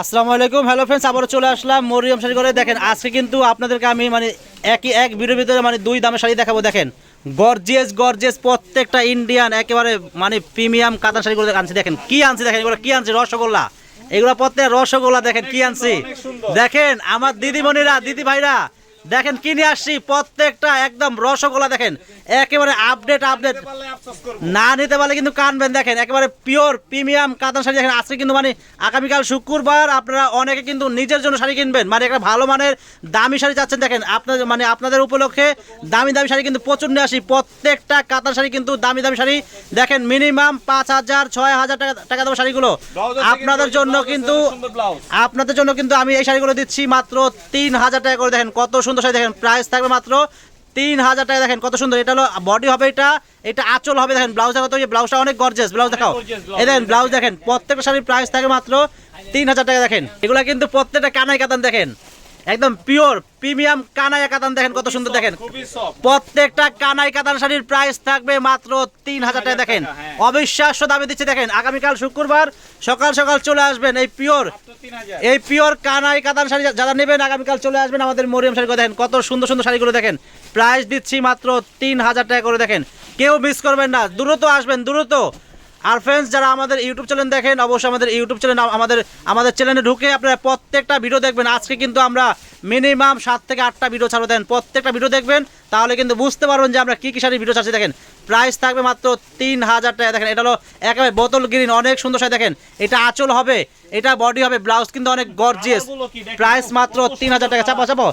আসসালামু আলাইকুম। Hello friends আবারও চলে আসলাম মরিয়ম শাড়ি করে দেখেন, আজকে কিন্তু আপনাদেরকে আমি মানে একই, এক ভিডিওর ভিতরে মানে দুই দামে শাড়ি দেখাবো। দেখেন গর্জিয়াস গর্জিয়াস প্রত্যেকটা ইন্ডিয়ান একেবারে মানে প্রিমিয়াম কাতান শাড়ি শাড়িগুলো আনছি। দেখেন, কি আনছি? দেখেন, এগুলো কি আনছি? রসগোল্লা। এগুলো প্রত্যেক রসগোল্লা দেখেন, কি আনছি? দেখেন, আমার দিদিমণিরা দিদি ভাইরা দেখেন কি নিয়ে আসছি? প্রত্যেকটা একদম রসগোল্লা দেখেন। একেবারে আপডেট আপডেট না নিতে পারলে কিন্তু কানবেন দেখেন। একেবারে পিওর প্রিমিয়াম কাতান শাড়ি দেখেন। আজকে কিন্তু মানে আগামীকাল শুক্রবার আপনারা অনেকে কিন্তু নিজের জন্য শাড়ি কিনবেন। মানে একটা ভালো মানের দামি শাড়ি চাচ্ছেন দেখেন। আপনাদের মানে আপনাদের উপলক্ষে দামি দামি শাড়ি কিন্তু প্রচুর নিয়ে আসি। প্রত্যেকটা কাতান শাড়ি কিন্তু দামি দামি শাড়ি। দেখেন মিনিমাম পাঁচ হাজার ছয় হাজার টাকা টাকা দেবো শাড়িগুলো। আপনাদের জন্য কিন্তু আপনাদের জন্য কিন্তু আমি এই শাড়িগুলো দিচ্ছি মাত্র তিন হাজার টাকা করে। দেখেন কত সুন্দর শাড়ি দেখেন প্রাইস থাকবে মাত্র তিন হাজার টাকা। দেখেন কত সুন্দর এটা হলো বডি হবে এটা এটা আঁচল হবে দেখেন ব্লাউজ দেখো ব্লাউজটা অনেক গর্জেস ব্লাউজ দেখাও। এই দেখেন ব্লাউজ দেখেন প্রত্যেকটা শাড়ির প্রাইস থাকে মাত্র তিন হাজার টাকা দেখেন। এগুলা কিন্তু প্রত্যেকটা কানাই কাতান দেখেন। একদম পিওর প্রিমিয়াম কানাই কাতান দেখেন কত সুন্দর দেখেন। প্রত্যেকটা কানাই কাতান শাড়ির প্রাইস থাকবে মাত্র তিন হাজার টাকা দেখেন অবিশ্বাস্য দামে দিচ্ছে দেখেন। আগামীকাল শুক্রবার সকাল সকাল চলে আসবেন এই পিওর এই পিওর কানাই কাতান শাড়ি যারা নেবেন আগামীকাল চলে আসবেন আমাদের মরিয়াম শাড়ি দেখেন। কত সুন্দর সুন্দর শাড়িগুলো দেখেন। প্রাইস দিচ্ছি মাত্র তিন হাজার টাকা করে দেখেন। কেউ মিস করবেন না। দ্রুত আসবেন দ্রুত। আর ফ্রেন্ডস যারা আমাদের ইউটিউব চ্যানেল দেখেন অবশ্যই আমাদের ইউটিউব চ্যানেল আমাদের আমাদের চ্যানেলে ঢুকে আপনারা প্রত্যেকটা ভিডিও দেখবেন। আজকে কিন্তু আমরা মিনিমাম সাত থেকে আটটা ভিডিও ছাড়ো দেন প্রত্যেকটা ভিডিও দেখবেন তাহলে কিন্তু বুঝতে পারবেন যে আমরা কী কী শাড়ি ভিডিও ছাড়ছি। দেখেন প্রাইস থাকবে মাত্র তিন হাজার টাকা। দেখেন এটা হলো একেবারে বোতল গ্রিন অনেক সুন্দর শাড়ি দেখেন এটা আঁচল হবে এটা বডি হবে ব্লাউজ কিন্তু অনেক গর্জিয়াস প্রাইস মাত্র তিন হাজার টাকা। চাপো চাপো।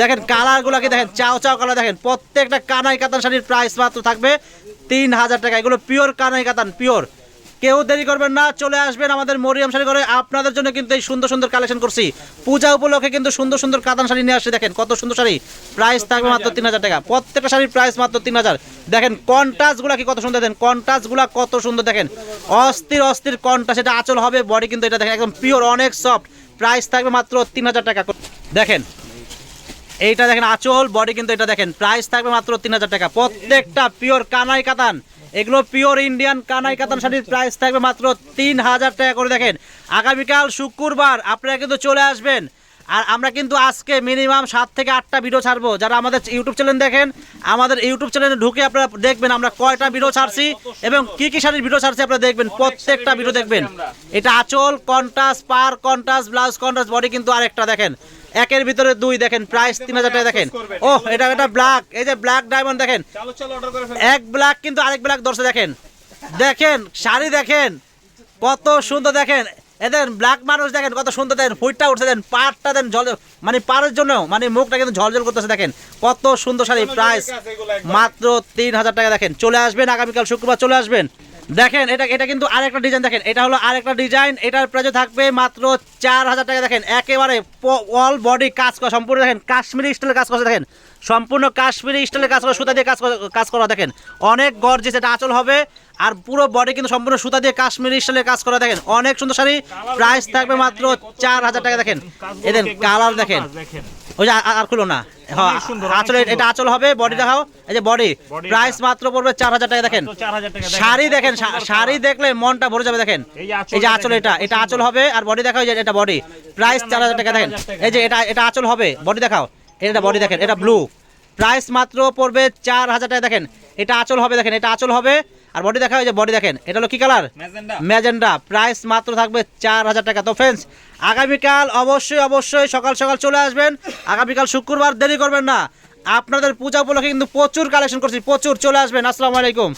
দেখেন কালারগুলো কি? দেখেন চাও চাও কালার। দেখেন প্রত্যেকটা কানাই কাতান শাড়ির প্রাইস মাত্র থাকবে তিন হাজার টাকা। এগুলো পিওর কানাই কাতান পিওর কেউ দেরি করবেন না চলে আসবেন আমাদের মরিয়াম শাড়ি করে আপনাদের জন্য কিন্তু এই সুন্দর সুন্দর কালেকশন করছি। পূজা উপলক্ষে কিন্তু সুন্দর সুন্দর কাতান শাড়ি নিয়ে আসছে দেখেন কত সুন্দর শাড়ি। প্রাইস থাকবে মাত্র তিন হাজার টাকা। প্রত্যেকটা শাড়ির প্রাইস মাত্র তিন হাজার দেখেন কন্টাসগুলো কি কত সুন্দর দেখেন কন্টাসগুলো কত সুন্দর দেখেন। অস্থির অস্থির কন্টাস এটা আচল হবে বডি কিন্তু এটা দেখেন একদম পিওর অনেক সফট প্রাইস থাকবে মাত্র তিন হাজার টাকা। দেখেন এইটা দেখেন, আঁচল বডি কিন্তু এটা দেখেন। প্রাইস থাকবে মাত্র তিন হাজার টাকা। প্রত্যেকটা পিওর কানাই কাতান। এগুলো পিওর ইন্ডিয়ান কানাই কাতান শাড়ির প্রাইস থাকবে মাত্র তিন হাজার টাকা করে দেখেন। আগামীকাল শুক্রবার আপনারা কিন্তু চলে আসবেন। আর আমরা কিন্তু আজকে মিনিমাম সাত থেকে আটটা ভিডিও ছাড়বো। যারা আমাদের ইউটিউব চ্যানেল দেখেন, আমাদের ইউটিউব চ্যানেলে ঢুকে আপনারা দেখবেন আমরা কয়টা ভিডিও ছাড়ছি এবং কি কি শাড়ির ভিডিও ছাড়ছি আপনারা দেখবেন। প্রত্যেকটা ভিডিও দেখবেন। এটা আঁচল কন্টাস পার কন্টাস ব্লাউজ কন্টাস বডি কিন্তু আরেকটা দেখেন। একের ভিতরে দুই দেখেন প্রাইস তিন হাজার টাকা দেখেন। ও এটা এটা ব্ল্যাক এই যে ব্ল্যাক ডায়মন্ড দেখেন। এক ব্ল্যাক কিন্তু আরেক ব্ল্যাক দর্শে দেখেন। দেখেন শাড়ি দেখেন কত সুন্দর দেখেন। এদের ব্ল্যাক মানুষ দেখেন কত সুন্দর দেখেন ফুইটটা উঠছে দেন পাটটা দেন জল মানে পাড়ের জন্য মানে মুখটা কিন্তু ঝলঝল করতেছে দেখেন। কত সুন্দর শাড়ি প্রাইস মাত্র তিন হাজার টাকা দেখেন। চলে আসবেন আগামীকাল শুক্রবার চলে আসবেন। দেখেন এটা এটা কিন্তু আরেকটা ডিজাইন দেখেন। এটা হলো আরেকটা ডিজাইন এটার প্রাইস থাকবে মাত্র চার হাজার টাকা। দেখেন একেবারে অল বডি কাজ করা সম্পূর্ণ দেখেন কাশ্মীরি স্টাইলের কাজ করা দেখেন। সম্পূর্ণ কাশ্মীরি স্টাইলের কাজ করা সুতা দিয়ে কাজ করা- কাজ করা দেখেন। অনেক গর্জিয়াস এটা আঁচল হবে আর পুরো বডি কিন্তু সম্পূর্ণ সুতা দিয়ে কাশ্মীরি স্টাইলের কাজ করা দেখেন। অনেক সুন্দর শাড়ি প্রাইস থাকবে মাত্র চার হাজার টাকা দেখেন। এদের কালার দেখেন। ওই যে আর খুলো না। হ্যাঁ আঁচল এটা আঁচল হবে বডি দেখাও। এই যে বডি প্রাইস মাত্র পড়বে চার হাজার টাকা দেখেন। শাড়ি দেখেন শাড়ি দেখলে মনটা ভরে যাবে দেখেন। এই যে আঁচল এটা এটা আঁচল হবে আর বডি দেখাও যে এটা বডি প্রাইস চার হাজার টাকা দেখেন। এই যে এটা এটা আঁচল হবে বডি দেখাও। এটা বডি দেখেন এটা ব্লু প্রাইস মাত্র পড়বে চার হাজার টাকা। দেখেন এটা আচল হবে দেখেন এটা আচল হবে। আর বডি দেখা হয় যে বডি দেখেন এটা হলো কী কালার ম্যাজেন্ডা। ম্যাজেন্ডা। প্রাইস মাত্র থাকবে চার হাজার টাকা। তো ফ্রেন্ডস আগামীকাল অবশ্যই অবশ্যই সকাল সকাল চলে আসবেন। আগামীকাল শুক্রবার দেরি করবেন না। আপনাদের পূজা উপলক্ষে কিন্তু প্রচুর কালেকশন করছি প্রচুর। চলে আসবেন। আসসালামু আলাইকুম।